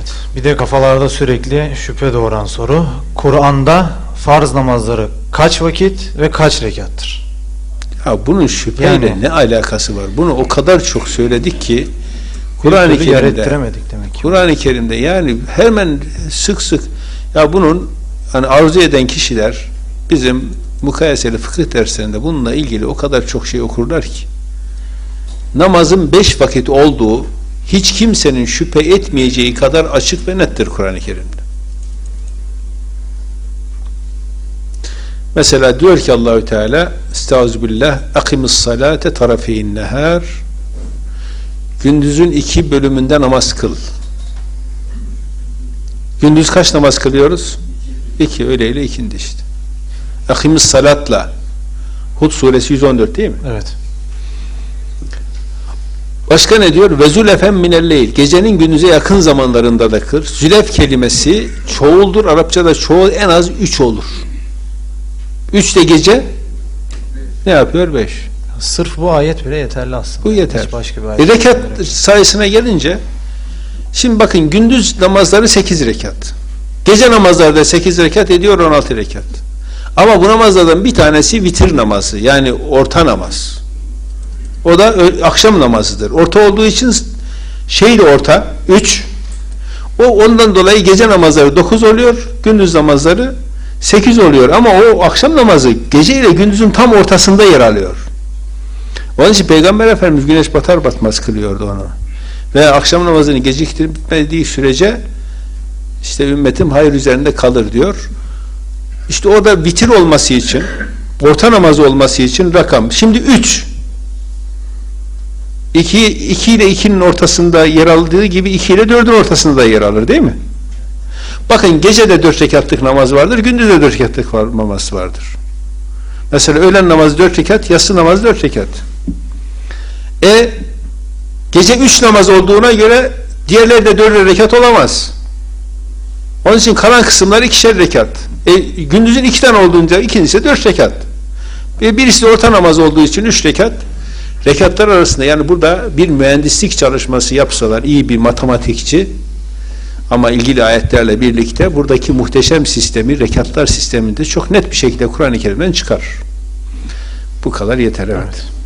Evet. Bir de kafalarda sürekli şüphe doğuran soru. Kur'an'da farz namazları kaç vakit ve kaç rekattır? Ya bunun şüpheyle Yani- ne alakası var? Bunu o kadar çok söyledik ki Kur'an-ı Kerim'de. Kur'an-ı Kerim'de yani hemen sık sık ya bunun hani arzu eden kişiler bizim mukayeseli fıkıh derslerinde bununla ilgili o kadar çok şey okurlar ki namazın beş vakit olduğu hiç kimsenin şüphe etmeyeceği kadar açık ve nettir Kur'an-ı Kerim'de. Mesela diyor ki Allahü Teala Estağfirullah akimis salate tarafeyn nehar gündüzün iki bölümünde namaz kıl. Gündüz kaç namaz kılıyoruz? İki, öğleyle ikindi işte. Akimis salatla Hud suresi 114 değil mi? Evet. Başka ne diyor? Ve zülefen minelleyl. Gecenin gündüze yakın zamanlarında da kır. Zülef kelimesi çoğuldur. Arapçada çoğul en az üç olur. Üç de gece ne yapıyor? Beş. Sırf bu ayet bile yeterli aslında. Bu yeter. Hiç başka bir E, ayet. rekat gerek yok. sayısına gelince şimdi bakın gündüz namazları 8 rekat. Gece namazları da 8 rekat ediyor 16 rekat. Ama bu namazlardan bir tanesi vitir namazı yani orta namaz. O da akşam namazıdır. Orta olduğu için şey de orta 3. O ondan dolayı gece namazları 9 oluyor, gündüz namazları 8 oluyor ama o akşam namazı gece ile gündüzün tam ortasında yer alıyor. Onun için Peygamber Efendimiz güneş batar batmaz kılıyordu onu. Ve akşam namazını geciktirmediği sürece işte ümmetim hayır üzerinde kalır diyor. İşte o da vitir olması için orta namaz olması için rakam. Şimdi 3 2 2 ile 2'nin ortasında yer aldığı gibi 2 ile 4'ün ortasında da yer alır değil mi? Bakın gece de 4 rekatlık namaz vardır, gündüz de 4 rekatlık namaz vardır. Mesela öğlen namazı 4 rekat, yatsı namazı 4 rekat. E gece 3 namaz olduğuna göre diğerleri de 4 rekat olamaz. Onun için kalan kısımlar ikişer rekat. E, gündüzün iki tane olduğunca ikincisi 4 rekat. E, birisi orta namaz olduğu için 3 rekat. Rekatlar arasında yani burada bir mühendislik çalışması yapsalar iyi bir matematikçi ama ilgili ayetlerle birlikte buradaki muhteşem sistemi, rekatlar sisteminde çok net bir şekilde Kur'an-ı Kerim'den çıkar. Bu kadar yeter evet. Evet.